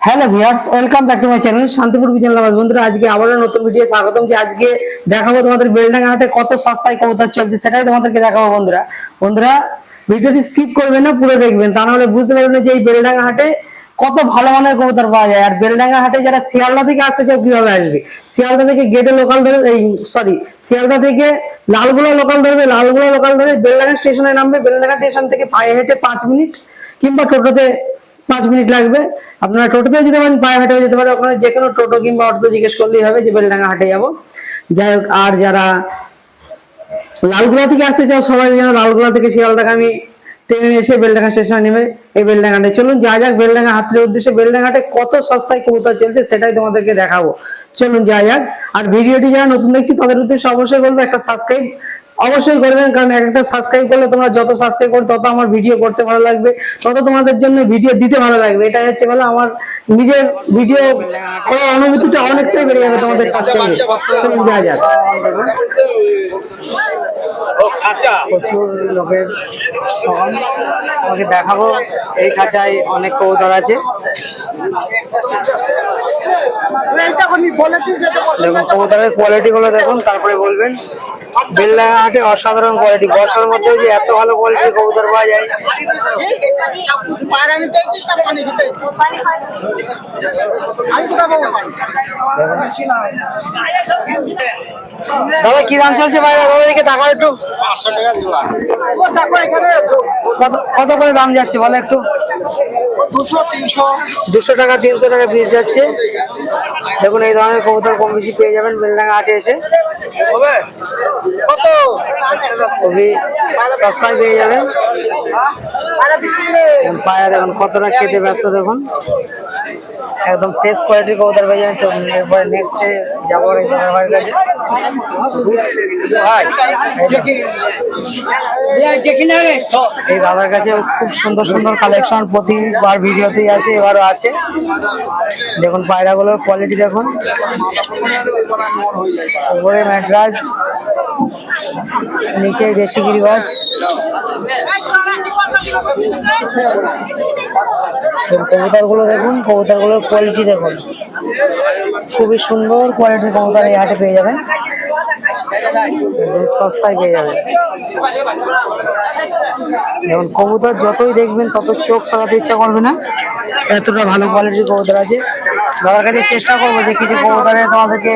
Hello viewers, welcome back to my channel Shantipur Bijon নামাজ বন্ধুরা, আজকে আবারও নতুন ভিডিও স্বাগতম যে আজকে দেখাবো তোমাদের বেলডাঙ্গা হাটে কত সস্তায় কবুতর চলছে, সেটাই তোমাদেরকে দেখাবো বন্ধুরা। বন্ধুরা, ভিডিওটি স্কিপ করবেন না, পুরো দেখবেন। তা নাহলে বুঝতে পারবেন যে এই বেলডাঙ্গা হাটে কত ভালো মানের কবুতর পাওয়া যায়। আর বেলডাঙ্গা হাটে যারা শিয়ালদা থেকে আসতে চাও, কীভাবে আসবে? শিয়ালদা থেকে গেটে লোকাল ধরে, এই সরি শিয়ালদা থেকে লালগুলা লোকাল ধরবে, লালগুলা লোকাল ধরে বেলডাঙ্গা স্টেশনে নামবে। বেলডাঙ্গা স্টেশন থেকে পায়ে হেঁটে পাঁচ মিনিট কিংবা টোটোতে পাঁচ মিনিট লাগবে। আপনারা টোটোতে যেতে পারেন পায়ে হাঁটেও যেতে পারেন, ওখানে যে কোনো টোটো কিংবা অটোতে জিজ্ঞেস করলেই হবে যে বেলডাঙ্গা হাটে যাব। যাই হোক, আর যারা লালগোলা থেকে আসতে চাও, সবাই যেন লালগোলা থেকে শিয়ালদাগামী ট্রেনে এসে বেলডাঙ্গা স্টেশনে নেমে এই বেলডাঙ্গাটে চলুন। যা যাক, বেলডাঙ্গা হাটের উদ্দেশ্যে বেলডাঙ্গাটে কত সস্তায় কবুতর চলছে সেটাই তোমাদেরকে দেখাবো। চলুন, যা যাক। আর ভিডিওটি যারা নতুন দেখছি, তাদের উদ্দেশ্যে অবশ্যই বলব, একটা সাবস্ক্রাইব অবশ্যই করবেন কারণ এক একটা সাবস্ক্রাইব করলে তোমরা যত সাবস্ক্রাইব করো তত আমার ভিডিও করতে ভালো লাগবে তত তোমাদের জন্য ভিডিও দিতে ভালো লাগবে। এটাই হচ্ছে বলো আমার নিজের ভিডিও করার অনুভূতিটা অনেকটাই বেড়ে যাবে তোমাদের সাবস্ক্রাইবে চলুন যা যাক। প্রচুর লোকের। তোমাকে দেখাবো এই খাঁচায় অনেক কবুতর আছে। দেখুন কবুতরের কোয়ালিটি গুলো দেখুন তারপরে বলবেন। হাটে অসাধারণ কোয়ালিটি বর্ষার মধ্যেও যে এত ভালো কোয়ালিটির কবুতর পাওয়া যায়। দাদা, কি দাম চলছে বাইরে দাদা দিকে টাকা একটু। কত করে দাম যাচ্ছে, বলো একটু? দুশো টাকা, তিনশো টাকা পিস যাচ্ছে। দেখুন, এই ধরনের কবুতর কম বেশি পেয়ে যাবেন বেলডাঙ্গা হাটে এসে। খুবই সস্তায় পেয়ে যাবেন। পায়া দেখুন, কতটা খেতে ব্যস্ত দেখুন। একদম ফ্রেশ কোয়ালিটির কবুতর পেয়ে যাবেন এরপরে নেক্সট যাব এই দাদার বাড়ির কাছে। এই দাদার কাছে খুব সুন্দর সুন্দর কালেকশন প্রতিবার ভিডিওতেই আসে এবারও আছে। দেখুন পায়রাগুলোর কোয়ালিটি দেখুন। উপরে ম্যাট্রাস নিচে দেশি গিরিবাজ। কবুতরগুলো দেখুন কবুতরগুলোর কোয়ালিটি দেখুন। খুবই সুন্দর কোয়ালিটির কবুতর এই হাটে পেয়ে যাবেন। সস্তায় পেয়ে যাবেন। যেমন কবুতর যতই দেখবেন তত চোখ সরাতে ইচ্ছা করবে না। এতটা ভালো কোয়ালিটির কবুতর আছে। দাদার কাছে চেষ্টা করব যে কিছু কবুতরে তোমাদেরকে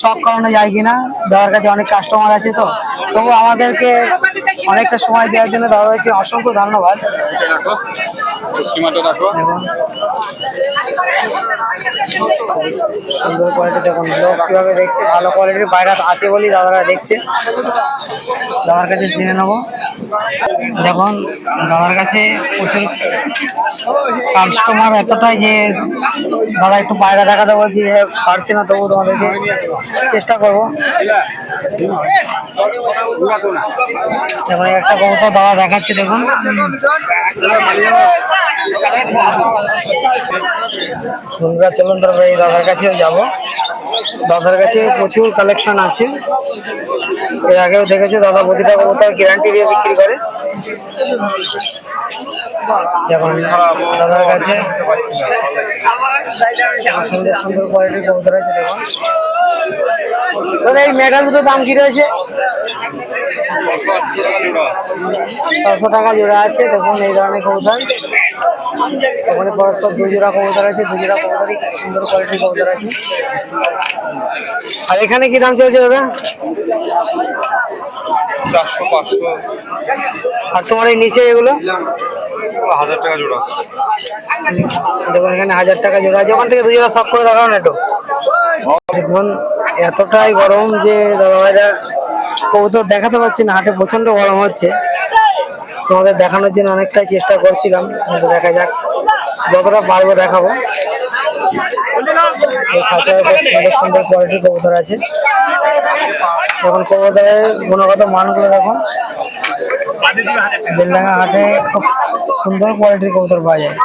শখ করানো যায় কিনা। দাদার কাছে অনেক কাস্টমার আছে তো। তবু আমাদেরকে অনেকটা সময় দেওয়ার জন্য দাদাকে অসংখ্য ধন্যবাদ। দেখুন। সুন্দর কোয়ালিটি দেখুন লোক কীভাবে দেখছে, ভালো কোয়ালিটির বাইরে আছে বলেই দাদারা দেখছে। দাদার কাছে জেনে নেব। দেখুন, দাদার কাছে প্রচুর কাস্টমার এতটাই যে দাদা একটু বাইরে দেখাতে বলছি পারছি না তবু তোমাদেরকে চেষ্টা করব। দেখুন, একটা কবুতর দাদা দেখাচ্ছে, দেখুন। বন্ধুরা চলুন তারপরে দাদার কাছেও যাব। দাদার কাছে প্রচুর কালেকশন আছে। এর আগেও দেখেছে, দাদা প্রতিটা কবুতর গ্যারান্টি দিয়ে বিক্রি করে। যেমন দাদার কাছে সুন্দর সুন্দর কোয়ালিটির কবুতর আছে, দেখুন। দাদা, এই মেটা দুটো দাম কি রয়েছে? ছশো টাকা জোড়া আছে, দেখুন এই ধরনের কবুতর। এখানে পরস্পর দুই জোড়া কবুতর আছে দুই জোড়া কবুতরই সুন্দর কোয়ালিটির কবুতর আছে। আর এখানে কি দাম চলছে দাদা? চারশো পাঁচশো। আর তোমার এই নিচে এগুলো? হাজার টাকা জোড়া আছে। দেখুন এখানে হাজার টাকা জোড়া আছে। ওখান থেকে দুই জোড়া সব করে দেখাও না একটু। দেখুন এতটাই গরম যে দাদা ভাইরা কবুতর দেখাতে পারছি না হাটে প্রচণ্ড গরম হচ্ছে। তোমাদের দেখানোর জন্য অনেকটাই চেষ্টা করছিলাম দেখা যাক যতটা পারব দেখাবো। এই খাঁচায় সুন্দর সুন্দর কোয়ালিটির কবুতর আছে। এখন কবুতরের গুণগত মানগুলো দেখুন বেলডাঙ্গা হাটে খুব সুন্দর কোয়ালিটির কবুতর পাওয়া যায়।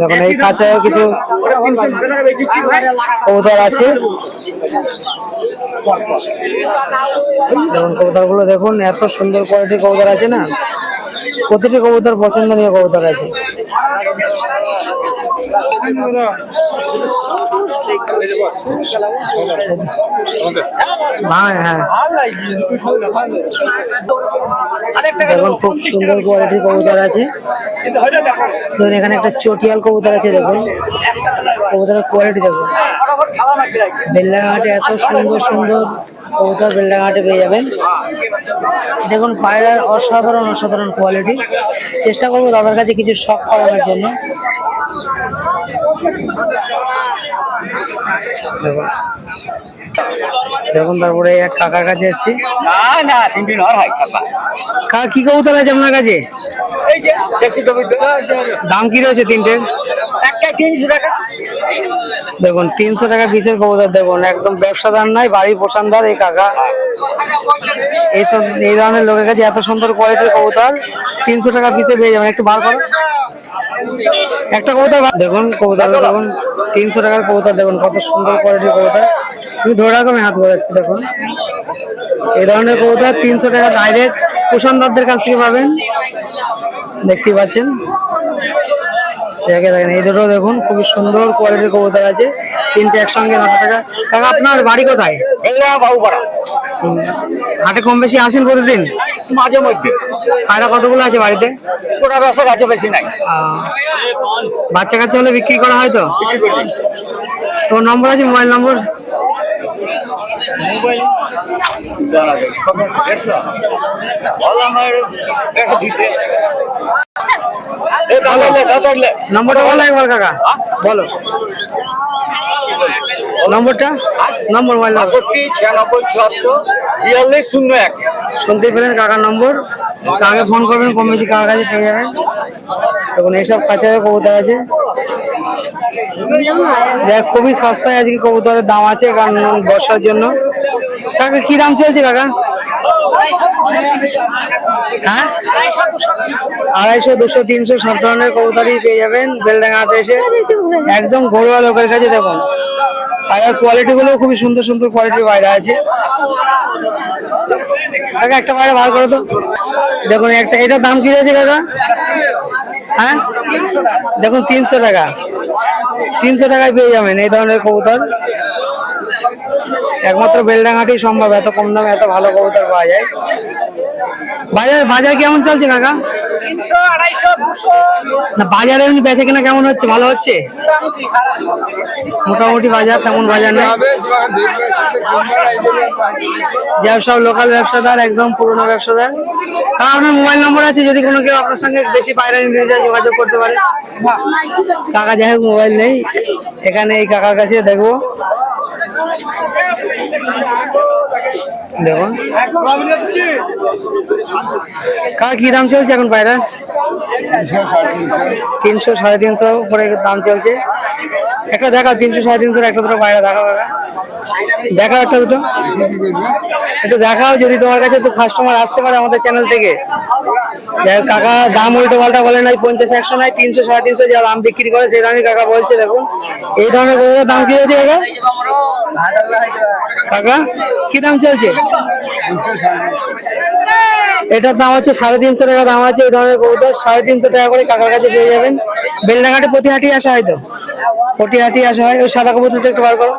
দেখুন, এই কাছেও কিছু কবুতর আছে। দেখুন কবুতরগুলো দেখুন, এত সুন্দর কোয়ালিটির কবুতর আছে না? প্রতিটি কবুতর পছন্দনীয় কবুতর আছে। হ্যাঁ। খুব সুন্দর কোয়ালিটির কবুতর আছে। দেখুন এখানে একটা চটিয়াল কবুতর আছে, দেখুন। কবুতরের কোয়ালিটি দেখুন। বেলডাঙাটে এত সুন্দর সুন্দর কবুতর বেলডাঙাটে পেয়ে যাবেন। দেখুন, পায়রার অসাধারণ অসাধারণ কোয়ালিটি চেষ্টা করব দাদার কাছে কিছু শখ করানোর জন্য। দেখুন দেখুন তারপরে এক কাকার কাছে এসেছি। না না তিনটি নর হয় কাকা। কাকা কি কবুতর আছে আপনার কাছে? দাম কি রয়েছে তিনটের? একটা তিনশো টাকা। দেখুন তিনশো টাকা পিসের কবুতর দেখুন একদম ব্যবসাদার নাই বাড়ি পোষানদার এই কাকা। এইসব এই ধরনের লোকের কাছে এত সুন্দর কোয়ালিটির কবুতর তিনশো টাকা পিসে পেয়ে যাবেন। একটু বার করো। একটা কবুতর দেখুন কবুতর দেখুন তিনশো টাকার কবুতর দেখুন কত সুন্দর কোয়ালিটির কবুতর। তুমি ধরে রাখো আমি হাত ঘোরাচ্ছি দেখুন। এই ধরনের কবুতর তিনশো টাকা ডাইরেক্ট পোষানদারদের কাছ থেকে পাবেন। দেখতেই পাচ্ছেন। দেখেন এই দুটো দেখুন খুবই সুন্দর কোয়ালিটির কবুতর আছে। তিনটে একসঙ্গে নশো টাকা। কাকা আপনার বাড়ি কোথায়? হাটে কম বেশি আসেন প্রতিদিন? মাঝে মধ্যে। পায়রা কতগুলো আছে বাড়িতে? ওটা কাছে বেশি নাই। বাচ্চা কাচ্চা হলে বিক্রি করা হয় তো? তোর নম্বর আছে মোবাইল নম্বর? নম্বরটা বলো একবার কাকা। বলো। নম্বরটা? নম্বর মোবাইল বাষট্টি ছিয়ানব্বই চুয়াত্তর বিয়াল্লিশ শূন্য এক। শুনতে পেলেন কাকার নম্বর। কাকে ফোন করবেন কম বেশি কাকার কাছে পেয়ে যাবেন। দেখুন এইসব কাছাকাছি কবুতর আছে। দেখ খুবই সস্তায় আজকে কবুতরের দাম আছে কারণ বর্ষার জন্য। কাকা কি দাম চলছে কাকা? হ্যাঁ? আড়াইশো, দুশো, তিনশো, সব ধরনের কবুতরই পেয়ে যাবেন বেলডাঙ্গাতে এসে। একদম ঘরোয়া লোকের কাছে দেখুন। পায়রার কোয়ালিটি গুলো খুবই সুন্দর সুন্দর কোয়ালিটির বাইরে আছে। কাকা, একটা বাইরে বার করো তো দেখুন, একটা, এটার দাম কি রয়েছে কাকা? হ্যাঁ? দেখুন, তিনশো টাকা। তিনশো টাকায় পেয়ে যাবেন এই ধরনের কবুতর। একমাত্র বেলডাঙ্গাটি সম্ভব, এত কম দামে এত ভালো কবুতর পাওয়া যায়। বাজার বাজার কেমন চলছে কাকা? তিনশো আড়াইশো দুশো। না বাজারে এমনি বেচে কিনা কেমন হচ্ছে? ভালো হচ্ছে? মোটামুটি বাজার তেমন বাজার নেই। সব লোকাল ব্যবসাদার একদম পুরনো ব্যবসাদার। কাকা আপনার মোবাইল নম্বর আছে? যদি কোনো কেউ আপনার সঙ্গে বেশি পায়রা নিতে চায় যোগাযোগ করতে পারে। কাকা যাই হোক মোবাইল নেই। এখানে এই কাকার কাছে দেখব। দেখুন। কাকা, কি দাম চলছে এখন পায়রা তিনশো সাড়ে তিনশো উপরে দাম চলছে। একটা দেখাও, তিনশো সাড়ে তিনশোর একটা দুটো পায়রা দেখাও কাকা। দেখাও একটা দুটো। একটু দেখাও যদি তোমার কাছে তো কাস্টমার আসতে পারে আমাদের চ্যানেল থেকে। কাকা, দাম উল্টো পাল্টা বলে নাই, পঞ্চাশ, একশো নাই, তিনশো সাড়ে তিনশো যা দাম বিক্রি করে সেই দামই কাকা বলছে, দেখুন। এই ধরনের দাম কি হয়েছে কাকা? কাকা, কি দাম চলছে? এটার দাম হচ্ছে সাড়ে তিনশো টাকা, দাম আছে এই ধরনের কবুতর, সাড়ে তিনশো টাকা করে কাকার কাছে পেয়ে যাবেন। বেলডাঙ্গাটে প্রতি হাটি আসা হয় তো? প্রতি আসা হয়, ওই সাদা কবুতরটা একটু বার করো।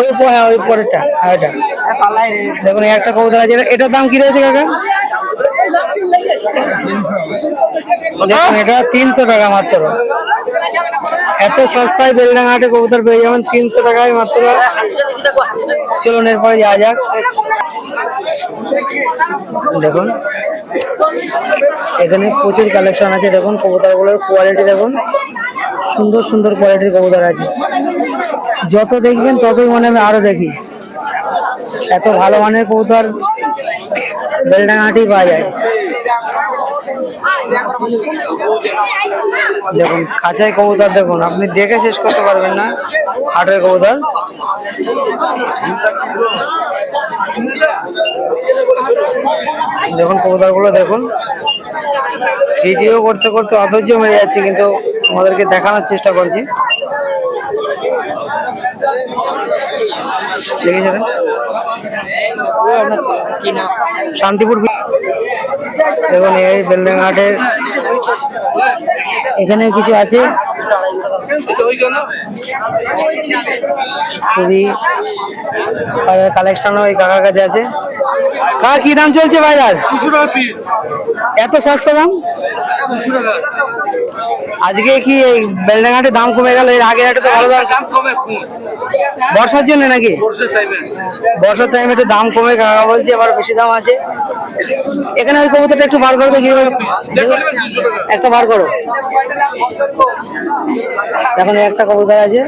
ওই হ্যাঁ ওই পরেরটা হ্যাঁ ওইটা। দেখুন একটা কবুতর আছে। এটার দাম কি রয়েছে কাকা? দেখুন, এটা তিনশো টাকা মাত্র। এত সস্তায় বেলডাঙ্গাটে কবুতর পেয়ে যাবেন তিনশো টাকায় মাত্র। চলুন এরপরে যাওয়া যাক। দেখুন, এখানে প্রচুর কালেকশন আছে। দেখুন, কবুতরগুলোর কোয়ালিটি দেখুন। সুন্দর সুন্দর কোয়ালিটির কবুতর আছে। যত দেখবেন ততই মনে আমি আরও দেখি। এত ভালো মানের কবুতর বেলডাঙাটি পাওয়া যায়। দেখুন, খাঁচায় কবুতর দেখুন, আপনি দেখে শেষ করতে পারবেন না, হাটের কবুতর। দেখুন, কবুতরগুলো দেখুন। ভিডিও করতে করতে অধৈর্য হয়ে যাচ্ছে, কিন্তু তোমাদেরকে দেখানোর চেষ্টা করছি। শান্তিপুর দেখুন এই বেলডাং হাটের এখানে কিছু আছে। খুবই কালেকশন ওই কাকার কাছে আছে। কাকা কি দাম চলছে বাজার? এত সস্তা দাম? টাকা। আজকে কি এই বেলডাং দাম কমে গেল? এর আগে একটা তো ভালো দাম কমে বর্ষার জন্য নাকি? বর্ষার টাইমে বর্ষার টাইমে একটু দাম কমে কাকা বলছে এবার বেশি দাম আছে। এখানে ওই কবুতরটা একটু বার করো দেখি। একটা বার করো। এখন একটা কবুতর আছে।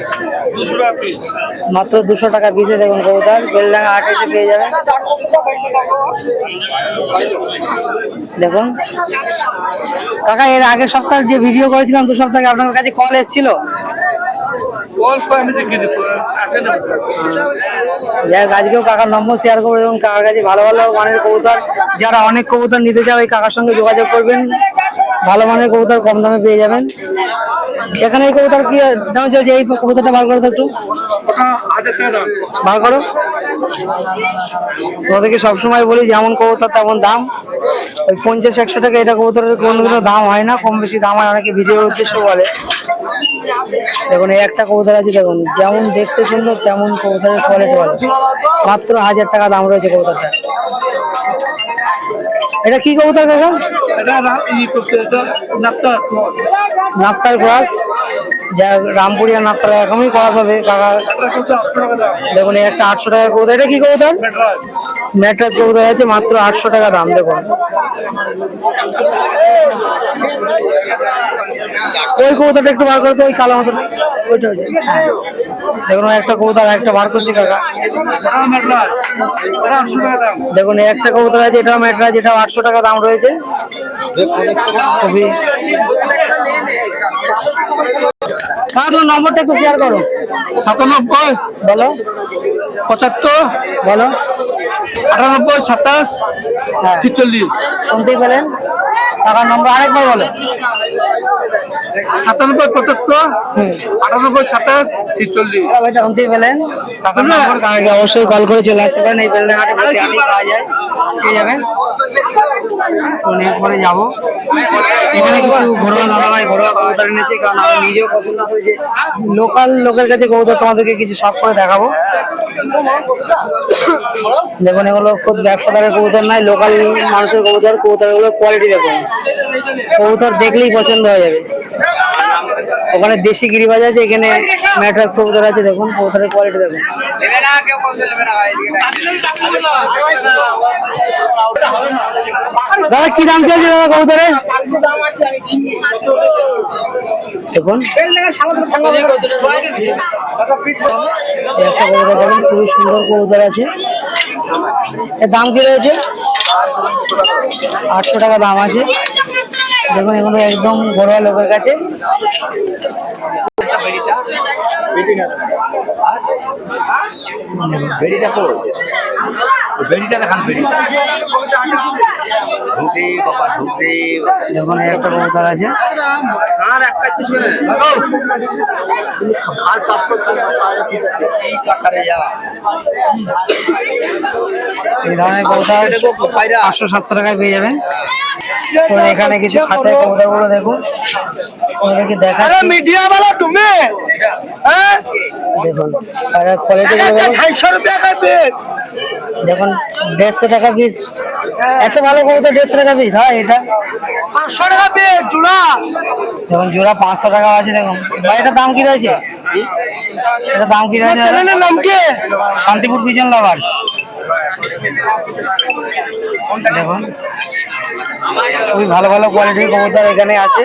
মাত্র দুশো টাকা পিসে দেখুন কবুতর। বেলডাঙ্গা এসে পেয়ে যাবেন দেখুন। কাকা এর আগের সপ্তাহে যে ভিডিও করেছিলাম দু সপ্তাহে আপনার কাছে কল এসেছিল। যাই হোক, আজকেও কাকার নম্বর শেয়ার করব এবং কাকার কাছে ভালো ভালো মানের কবুতর যারা অনেক কবুতর নিতে চাও ওই কাকার সঙ্গে যোগাযোগ করবেন। ভালো মানের কবুতর কম দামে পেয়ে যাবেন। এখানে এই কবুতর কি দাম চলছে? এই কবুতরটা বার করো তো একটু। বার করো। তোমাদেরকে সবসময় বলি, যেমন কবুতর তেমন দাম। ওই পঞ্চাশ, একশো টাকা এটা কবুতরের কোনো দাম হয় না, কম বেশি দাম হয় অনেকে ভিডিওর উদ্দেশ্য বলে। দেখুন এই একটা কবুতর আছে দেখুন যেমন দেখতে সুন্দর তেমন কবুতরের কোয়ালিটি ভালো। মাত্র হাজার টাকা দাম রয়েছে কবুতরটা। এটা কি কবুতর কাকা? নাপ্তার ক্লাস যা রামপুরিয়া নাপ্তার এরকমই করা হবে, কাকা। এটা টাকা দেখুন একটা আটশো টাকার কবুতর এটা কি কবুতর ম্যাট্রাস কবুতর আছে, মাত্র আটশো টাকা দাম, দেখুন। ওই কবুতরটা একটু বার করতে ওই কালো মতো ওইটা। দেখুন একটা কবুতর একটা বার করছি, কাকা। এটা এটা টাকা দেখুন একটা কবুতর আছে, এটাও ম্যাট্রাস এটাও আটশো টাকা দাম রয়েছে। খুবই তোমার নম্বরটা একটু শেয়ার করো। সাতানব্বই। বলো। পঁচাত্তর। বলো। আটানব্বই সাতাশ হ্যাঁ। ছিচল্লিশ। শুনতেই পেলেন? টাকার নম্বর আরেকবার বলো। সাতানব্বই পঁচাত্তর আটানব্বই সাতাশ ছিচল্লিশ। শুনতেই পেলেন। অবশ্যই কল করে চলে আসতে পারেন এই পাওয়া যায়। পেয়ে যাবেন। চলুন এরপরে যাব। এখানে কিছু ঘরোয়া দাদা ভাই ঘরোয়া কবুতর এনেছে কারণ আমি নিজেও পছন্দ করি যে লোকাল লোকের কাছে কবুতর তোমাদেরকে কিছু শখ করে দেখাবো। দেখুন এগুলো খুব ব্যবসাদারের কবুতর নাই লোকাল মানুষের কবুতর কবুতরগুলোর কোয়ালিটি দেখুন। কবুতর দেখলেই পছন্দ হয়ে যাবে। ওখানে দেশি গিরিবাজ আছে, এখানে ম্যাট্রাস কবুতর আছে, দেখুন, কবুতরের কোয়ালিটি দেখুন। দাদা, কি দাম চলছে দাদা কবুতরে? দেখুন। একটা খুবই সুন্দর কবুতর আছে। এর দাম কি রয়েছে? আটশো টাকা দাম আছে। দেখুন এগুলো একদম ঘরোয়া লোকের কাছে। বেড়িটা কর বেড়িটা দেখান বেড়িটা ঢুকে বাবা ঢুকে। দেখুন এই একটা কবুতর আছে। আর একটা কিছু আর এই কাকারে যা। এই ধরনের কবুতর পাঁচশো সাতশো টাকায় পেয়ে যাবেন। তো এখানে কিছু খাঁচায় কবুতরগুলো দেখুন ওদেরকে দেখা মিডিয়া হ্যাঁ? দেখুন পায়রার কোয়ালিটি দেখুন। দেড়শো টাকা পিস এত ভালো কবুতর দেড়শো টাকা পিস হয় এটা? পাঁচশো টাকা পিস জোড়া। দেখুন জোড়া পাঁচশো টাকা আছে দেখুন। ভাই দাম কি রয়েছে? এটা দাম কি রয়েছে? নাম কি? শান্তিপুর বিজন লাভার দেখুন খুবই ভালো ভালো কোয়ালিটির কবুতর এখানে আছে।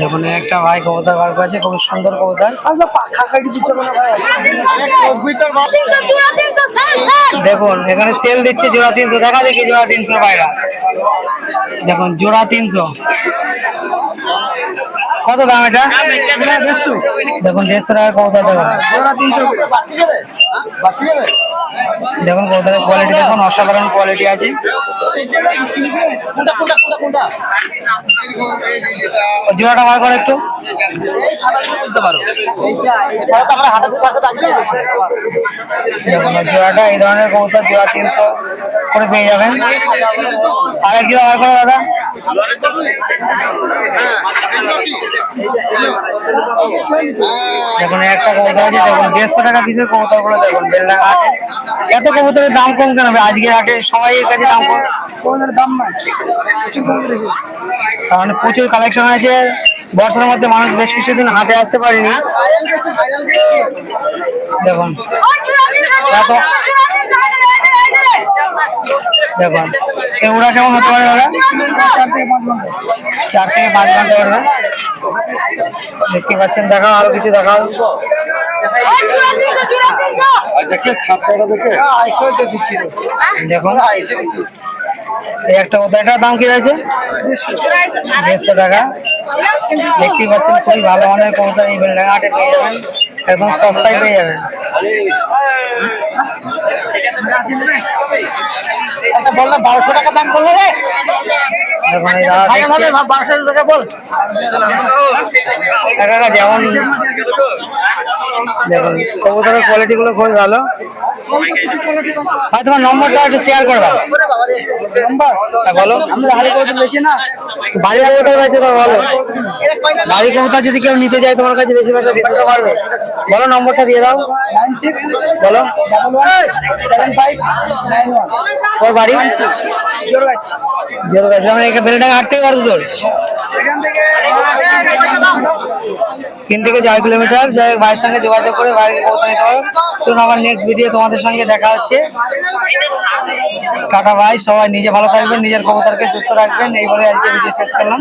দেখুন একটা ভাই কবুতর বার করেছে খুব সুন্দর কবুতর। দেখুন, এখানে সেল দিচ্ছে জোড়া তিনশো, দেখা দেখি জোড়া তিনশো বাইরা দেখুন, জোড়া তিনশো। কত দাম এটা? দেখুন, দেড়শো টাকা কবুতর দেখুন। দেখুন কবুতরের কোয়ালিটি দেখুন, অসাধারণ কোয়ালিটি আছে। জোড়াটা বার করে একটু। জোড়াটা এই ধরনের কবুতর জোড়া তিনশো করে পেয়ে যাবেন। আর জোড়া বার করে, দাদা। দেখুন, একটা কবুতর আছে, দেখুন, দেড়শো টাকা পিসের কবুতরগুলো দেখুন, বেলডাঙ্গা হাটে এত কবুতরের দাম কম কেন আজকে আগে সবাই এর কাছে দাম কম। কবুতরের দাম মানে প্রচুর কালেকশন আছে। বর্ষার মধ্যে মানুষ বেশ কিছুদিন হাটে আসতে পারেনি। দেখুন। দেখুন এগুলা কেমন হতে পারে দাদা? চার থেকে পাঁচ ঘণ্টা দেখতে পাচ্ছেন দেখাও আরও কিছু দেখাও। দেখুন এই একটা দাম কি রয়েছে? দেড়শো টাকা। দেখতেই পাচ্ছেন খুবই ভালো মানের কবুতর এই বেলডাঙ্গা হাটে পেয়ে যাবেন একদম সস্তায় পেয়ে যাবেন। বললাম বারোশো টাকা দাম করল রে। একা যেমন দেখুন কবুতরের কোয়ালিটি গুলো খুবই ভালো। ভাই তোমার নম্বরটা একটু শেয়ার করে দাও হ্যাঁ, বলো। আমরা না। বাড়ি কবুতর রয়েছে তো বলো বাড়ি কবুতর যদি কেউ নিতে যায় তোমার কাছে বেশি পয়সা দিতে তো পারবে। বলো নম্বরটা দিয়ে দাও। নাইন সিক্স বলো। Seven five nine one. তোর বাড়ি? জোর গাছ জোর কাছে দূর তিন থেকে চার কিলোমিটার। যাই সঙ্গে যোগাযোগ করে চলুন, আমার নেক্সট ভিডিও তোমাদের সঙ্গে দেখা হচ্ছে। টাটা ভাই, সবাই নিজে ভালো থাকবেন, নিজের কবতারকে সুস্থ রাখবেন। এই বলে আজকে ভিডিও শেষ করলাম।